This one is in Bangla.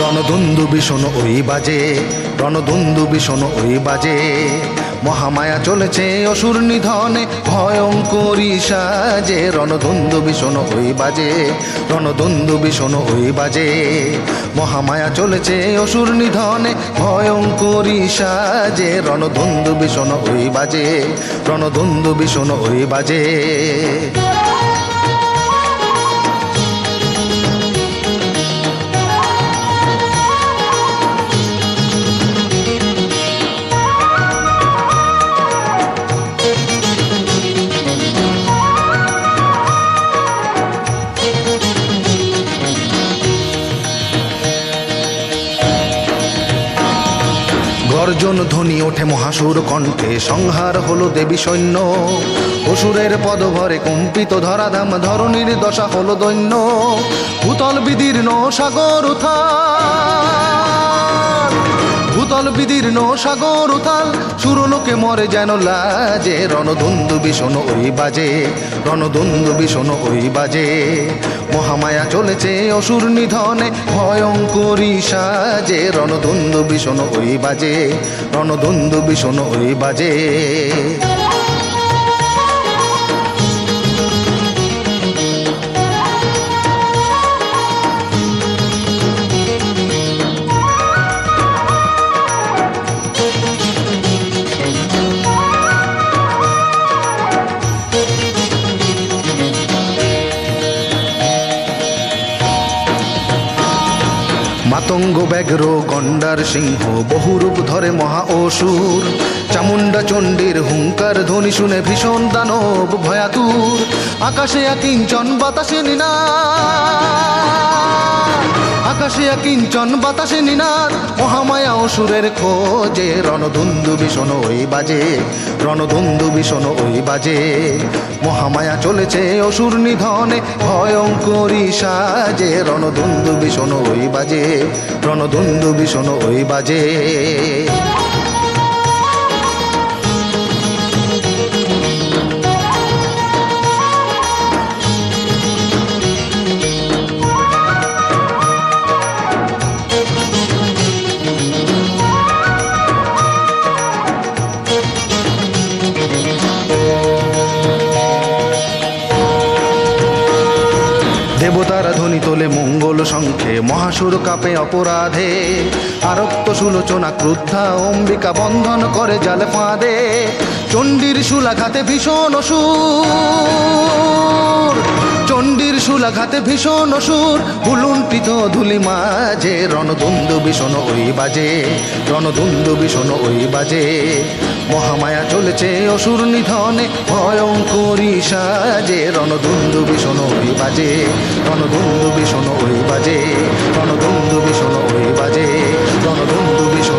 রণদুন্দু ভীষণ ওই বাজে রণদুন্দু ভীষণ ওই বাজে। মহামায়া চলেছে অসুর নিধনে, ভয়ঙ্করী সাজে। রণধুন্দু ভীষণ হই বাজে, রণধুন্দু বিষণ হই বাজে। মহামায়া চলেছে অসুর নিধনে, ভয়ঙ্করী সাজে। রণধুন্দু বিষণ হই বাজে, রণধুন্দু ভীষণ হই বাজে। গর্জন ধ্বনি ওঠে মহাসুর কণ্ঠে। সংহার হলো দেবী সৈন্য। অসুরের পদভরে কম্পিত ধরাধাম ধরণীর দশা হলো দৈন্য। ভূতল বিদীর্ণ সাগর উথাল ভূতল বিদীর্ণ সাগর উথাল। সুরলোকে মরে যেন লাজে রণদন্দু ভীষণ ওই বাজে রণদন্দু ভীষণ ওই বাজে। মহামায়া চলেছে অসুর নিধনে, ভয়ঙ্করী সাজে রণদন্দু ভীষণ ওই বাজে রণদন্দু ভীষণ ওই বাজে। মাতঙ্গ ব্যাঘ্র গণ্ডার সিংহ, বহুরূপ ধরে মহা অসুর। চামুণ্ডা চণ্ডীর হুঙ্কার ধ্বনি শুনে ভীষণ দানব ভয়াতুর। আকাশে কিঞ্চন বাতাসে নিনা। আকাশে কিঞ্চন বাতাসে নিনার মহামায়া অসুরের খোঁজে, রণধুন্দু ভীষণ ওই বাজে, রণধুন্দু ভীষণ ওই বাজে। মহামায়া চলেছে অসুর নিধনে, ভয়ঙ্করি সাজে, রণধুন্দু ভীষণ ওই বাজে, রণধুন্দু ভীষণ ওই বাজে। দেবতারা ধ্বনি তোলে মঙ্গল শঙ্খে, মহাসুর কাপে অপরাধে। আরক্ত সুলোচনা ক্রুদ্ধা অম্বিকা বন্ধন করে জালে ফাঁদে। চণ্ডীর সুলাঘাতে ভীষণ অসুর, চণ্ডীর সুলাঘাতে ভীষণ অসুর। হুলুণ্ঠিত ধুলি মাঝে রণদন্দু ভীষণ ওই বাজে রণদন্দু ভীষণ ওই বাজে। মহামায়া চলেছে অসুর নিধনে, ভয়ঙ্করী সাজে রণদুন্দু ভীষণ ওই বাজে রণদুন্দু ভীষণ ওই বাজে রণদুন্দু ভীষণ ওই বাজে রণদন্দু